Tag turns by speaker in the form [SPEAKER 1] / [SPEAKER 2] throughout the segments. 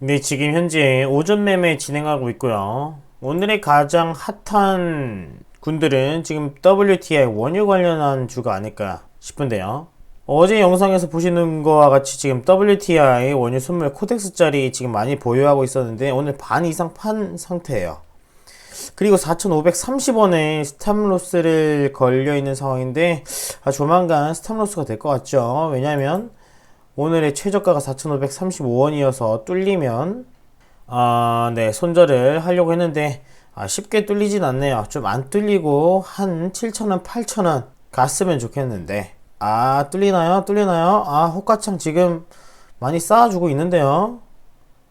[SPEAKER 1] 네, 지금 현재 오전 매매 진행하고 있고요. 오늘의 가장 핫한 군들은 지금 WTI 원유 관련한 주가 아닐까 싶은데요. 어제 영상에서 보시는 거와 같이 지금 WTI 원유 선물 코덱스 짜리 지금 많이 보유하고 있었는데 오늘 반 이상 판 상태예요. 그리고 4,530원에 스탑로스를 걸려 있는 상황인데 아, 조만간 스탑로스가 될 것 같죠. 왜냐하면 오늘의 최저가가 4,535원이어서 뚫리면 아, 네, 손절을 하려고 했는데 아, 쉽게 뚫리진 않네요. 좀 안 뚫리고 한 7,000원, 8,000원 갔으면 좋겠는데 아, 뚫리나요? 뚫리나요? 아, 호가창 지금 많이 쌓아주고 있는데요.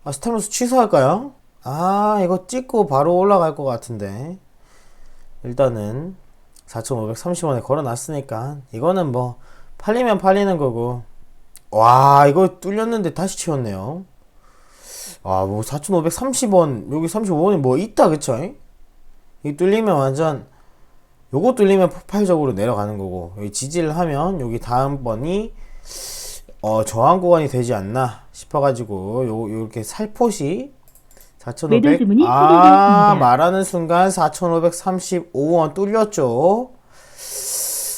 [SPEAKER 1] 아, 스타로스 취소할까요? 아, 이거 찍고 바로 올라갈 것 같은데. 일단은 4,530원에 걸어놨으니까 이거는 뭐 팔리면 팔리는 거고. 와, 이거 뚫렸는데 다시 채웠네요. 아, 뭐 4,530원, 여기 35원이 뭐 있다, 그쵸? 이 뚫리면 완전 요거 뚫리면 폭발적으로 내려가는 거고 여기 지지를 하면 여기 다음번이 어 저항 구간이 되지 않나 싶어가지고 요 요렇게 살포시 4,500
[SPEAKER 2] 매도 주문이
[SPEAKER 1] 아. 말하는 순간 4,535원 뚫렸죠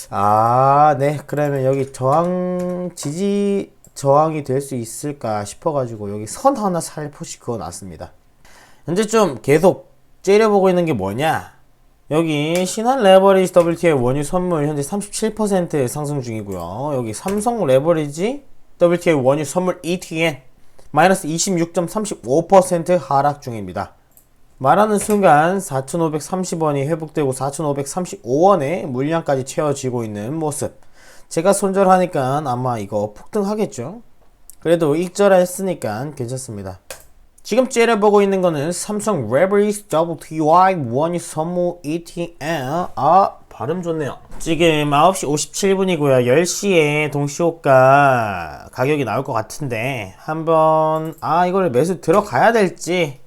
[SPEAKER 1] 아 네 그러면 여기 저항 지지 저항이 될 수 있을까 싶어가지고 여기 선 하나 살포시 그어 놨습니다 현재 좀 계속 째려보고 있는 게 뭐냐 여기 신한 레버리지 WTI 원유 선물 현재 37% 상승 중이고요. 여기 삼성 레버리지 WTI 원유 선물 ETN 마이너스 26.35% 하락 중입니다. 말하는 순간 4,530원이 회복되고 4,535원에 물량까지 채워지고 있는 모습. 제가 손절하니까 아마 이거 폭등하겠죠? 그래도 익절했으니까 괜찮습니다. 지금 째려보고 있는 거는 삼성 레버리지 WTI 원유 선물 ETN 아 발음 좋네요 지금 9시 57분이고요 10시에 동시호가 가격이 나올 것 같은데 한번 아 이거를 매수 들어가야 될지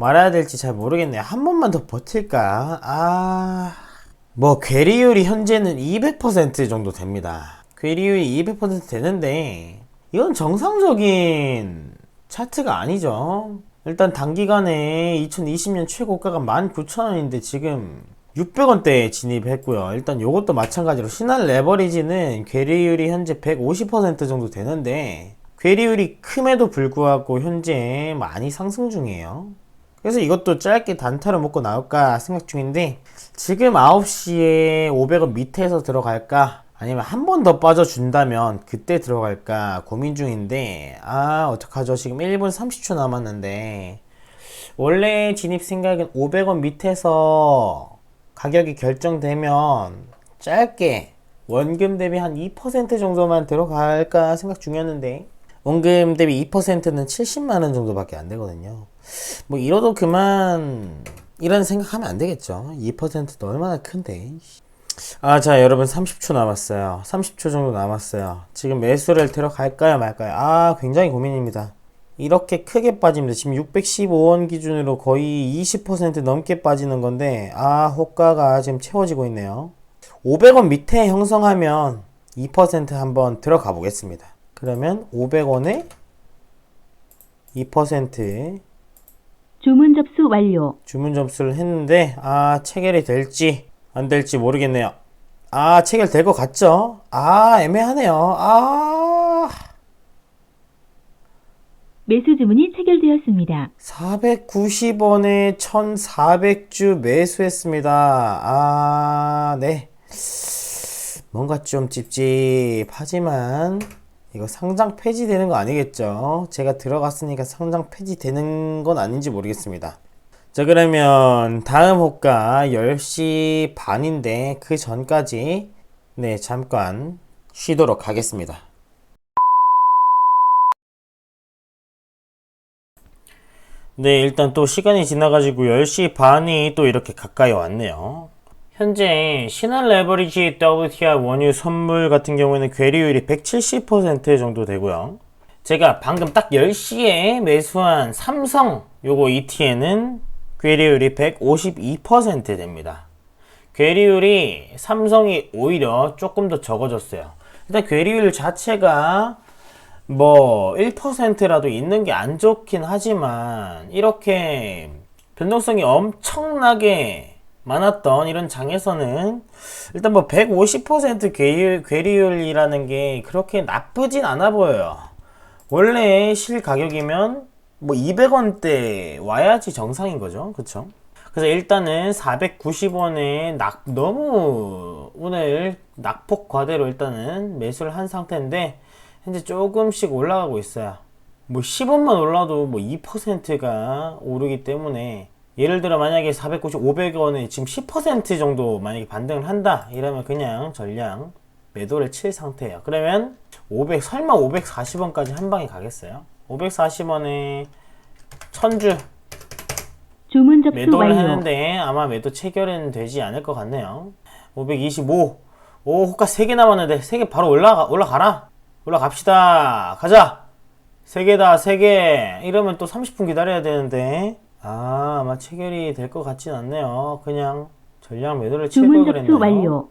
[SPEAKER 1] 말아야 될지 잘 모르겠네요 한 번만 더 버틸까 아 뭐 괴리율이 현재는 200% 정도 됩니다 괴리율이 200% 되는데 이건 정상적인 차트가 아니죠. 일단 단기간에 2020년 최고가가 19,000원인데 지금 600원대에 진입했고요. 일단 요것도 마찬가지로 신한 레버리지는 괴리율이 현재 150% 정도 되는데 괴리율이 큼에도 불구하고 현재 많이 상승 중이에요. 그래서 이것도 짧게 단타로 먹고 나올까 생각 중인데 지금 9시에 500원 밑에서 들어갈까? 아니면 한 번 더 빠져준다면 그때 들어갈까 고민 중인데 아 어떡하죠? 지금 1분 30초 남았는데. 원래 진입 생각은 500원 밑에서 가격이 결정되면 짧게 원금 대비 한 2% 정도만 들어갈까 생각 중이었는데 원금 대비 2%는 70만원 정도밖에 안 되거든요 뭐 이러도 그만 이런 생각하면 안 되겠죠 2%도 얼마나 큰데 아, 자, 여러분 30초 남았어요. 30초 정도 남았어요. 지금 매수를 들어갈까요, 말까요? 아, 굉장히 고민입니다. 이렇게 크게 빠집니다. 지금 615원 기준으로 거의 20% 넘게 빠지는 건데, 아, 호가가 지금 채워지고 있네요. 500원 밑에 형성하면 2% 한번 들어가 보겠습니다. 그러면 500원에 2%
[SPEAKER 2] 주문 접수 완료.
[SPEAKER 1] 주문 접수를 했는데, 아, 체결이 될지 안 될지 모르겠네요. 아, 체결될 것 같죠? 아, 애매하네요. 아,
[SPEAKER 2] 매수 주문이 체결되었습니다.
[SPEAKER 1] 490원에 1400주 매수했습니다. 아, 네. 뭔가 좀 찝찝하지만, 이거 상장 폐지되는 거 아니겠죠? 제가 들어갔으니까 상장 폐지되는 건 아닌지 모르겠습니다. 자, 그러면 다음 호가 10시 반인데 그 전까지 네, 잠깐 쉬도록 하겠습니다. 네, 일단 또 시간이 지나가지고 10시 반이 또 이렇게 가까이 왔네요. 현재 신한 레버리지 WTI 원유 선물 같은 경우에는 괴리율이 170% 정도 되고요. 제가 방금 딱 10시에 매수한 삼성 요거 ETN은 괴리율이 152% 됩니다. 괴리율이 삼성이 오히려 조금 더 적어졌어요. 일단 괴리율 자체가 뭐 1%라도 있는 게 안 좋긴 하지만 이렇게 변동성이 엄청나게 많았던 이런 장에서는 일단 뭐 150% 괴리, 괴리율이라는 게 그렇게 나쁘진 않아 보여요. 원래 실 가격이면 뭐 200원대 와야지 정상인 거죠. 그쵸? 그래서 일단은 490원에 낙, 너무 오늘 낙폭 과대로 일단은 매수를 한 상태인데 현재 조금씩 올라가고 있어요. 뭐 10원만 올라도 뭐 2%가 오르기 때문에 예를 들어 만약에 490, 500원에 지금 10% 정도 만약에 반등을 한다 이러면 그냥 전량 매도를 칠 상태예요. 그러면 500 설마 540원까지 한 방에 가겠어요? 540원에 천주
[SPEAKER 2] 주문 접수
[SPEAKER 1] 매도를
[SPEAKER 2] 완료.
[SPEAKER 1] 하는데 아마 매도 체결은 되지 않을 것 같네요. 525. 오, 호가 3개 남았는데 3개 바로 올라가 올라가라. 올라갑시다. 가자. 3개다. 3개. 이러면 또 30분 기다려야 되는데. 아, 아마 체결이 될 것 같진 않네요. 그냥 전량 매도를 칠
[SPEAKER 2] 주문
[SPEAKER 1] 걸
[SPEAKER 2] 접수
[SPEAKER 1] 그랬네요.
[SPEAKER 2] 완료.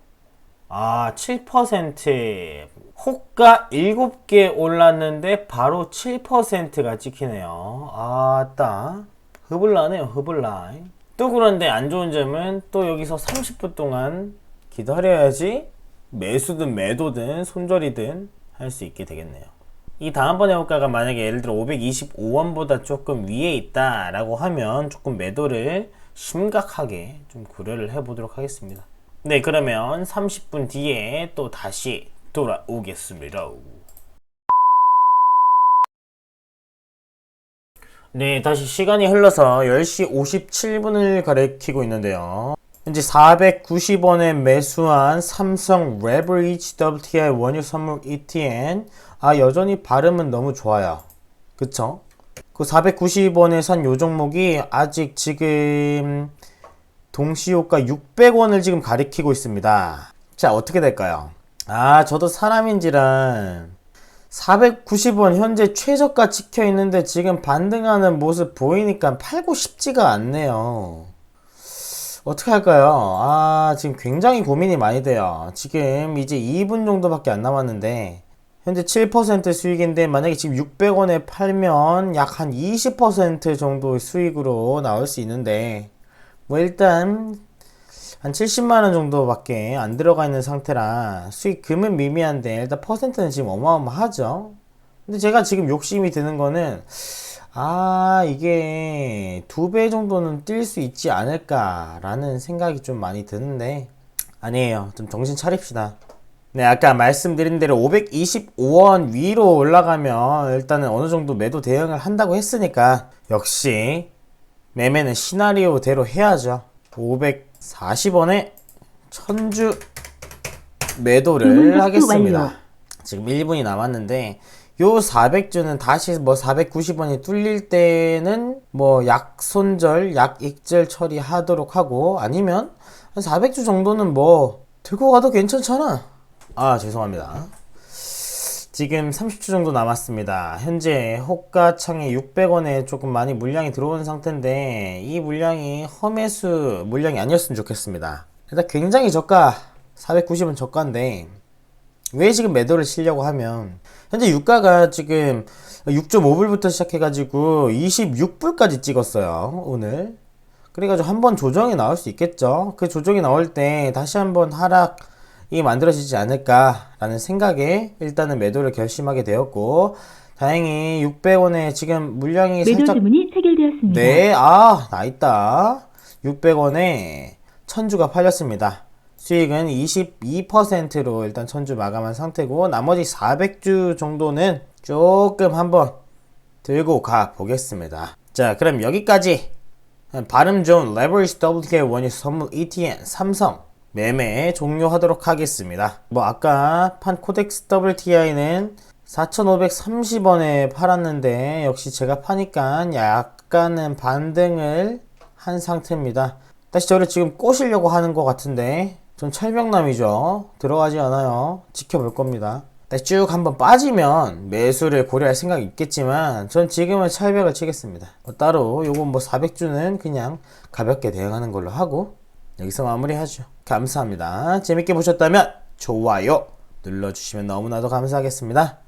[SPEAKER 1] 아, 7%. 호가 7개 올랐는데 바로 7%가 찍히네요. 아 따. 흐블라네요, 흐블라. 또 그런데 안 좋은 점은 또 여기서 30분 동안 기다려야지 매수든 매도든 손절이든 할 수 있게 되겠네요. 이 다음번에 호가가 만약에 예를 들어 525원보다 조금 위에 있다라고 하면 조금 매도를 심각하게 좀 고려를 해보도록 하겠습니다. 네, 그러면 30분 뒤에 또 다시 돌아오겠습니다. 네, 다시 시간이 흘러서 10시 57분을 가리키고 있는데요. 현재 490원에 매수한 삼성 레버리지 WTI 원유 선물 ETN. 아, 여전히 발음은 너무 좋아요. 그쵸? 그 490원에 산 요 종목이 아직 지금 동시효과 600원을 지금 가리키고 있습니다. 자, 어떻게 될까요? 아, 저도 사람인지라 490원 현재 최저가 찍혀 있는데 지금 반등하는 모습 보이니까 팔고 싶지가 않네요. 어떻게 할까요? 아, 지금 굉장히 고민이 많이 돼요. 지금 이제 2분 정도밖에 안 남았는데, 현재 7% 수익인데, 만약에 지금 600원에 팔면 약 한 20% 정도의 수익으로 나올 수 있는데, 뭐 일단, 한 70만원 정도밖에 안 들어가 있는 상태라 수익금은 미미한데 일단 퍼센트는 지금 어마어마하죠. 근데 제가 지금 욕심이 드는 거는 아 이게 두 배 정도는 뛸 수 있지 않을까라는 생각이 좀 많이 드는데 아니에요. 좀 정신 차립시다. 네, 아까 말씀드린 대로 525원 위로 올라가면 일단은 어느 정도 매도 대응을 한다고 했으니까 역시 매매는 시나리오대로 해야죠. 540원에 천주 매도를
[SPEAKER 2] 접수
[SPEAKER 1] 하겠습니다.
[SPEAKER 2] 완료.
[SPEAKER 1] 지금 1분이 남았는데 요 400주는 다시 뭐 490원이 뚫릴 때는 뭐 약손절, 약익절 처리하도록 하고 아니면 한 400주 정도는 뭐 들고 가도 괜찮잖아. 아, 죄송합니다. 지금 30초 정도 남았습니다. 현재 호가창에 600원에 조금 많이 물량이 들어온 상태인데 이 물량이 험해수 물량이 아니었으면 좋겠습니다. 일단 굉장히 저가 490원 저가인데 왜 지금 매도를 치려고 하면 현재 유가가 지금 6.5불부터 시작해가지고 26불까지 찍었어요 오늘 그래가지고 한번 조정이 나올 수 있겠죠 그 조정이 나올 때 다시 한번 하락 이 만들어지지 않을까라는 생각에 일단은 매도를 결심하게 되었고 다행히 600원에 지금 물량이
[SPEAKER 2] 매도
[SPEAKER 1] 살짝
[SPEAKER 2] 주문이 체결되었습니다.
[SPEAKER 1] 네, 아, 나 있다. 600원에 천주가 팔렸습니다. 수익은 22%로 일단 천주 마감한 상태고, 나머지 400주 정도는 조금 한번 들고 가 보겠습니다. 자, 그럼 여기까지 발음 좋은 레버리지 WTI 원유 선물 ETN 삼성 매매 종료하도록 하겠습니다. 뭐 아까 판 코덱스 WTI는 4,530원에 팔았는데 역시 제가 파니까 약간은 반등을 한 상태입니다. 다시 저를 지금 꼬시려고 하는 것 같은데 전 철벽남이죠. 들어가지 않아요. 지켜볼 겁니다. 다시 쭉 한번 빠지면 매수를 고려할 생각이 있겠지만 전 지금은 철벽을 치겠습니다. 뭐 따로 요건 뭐 400주는 그냥 가볍게 대응하는 걸로 하고 여기서 마무리하죠. 감사합니다. 재밌게 보셨다면 좋아요 눌러주시면 너무나도 감사하겠습니다.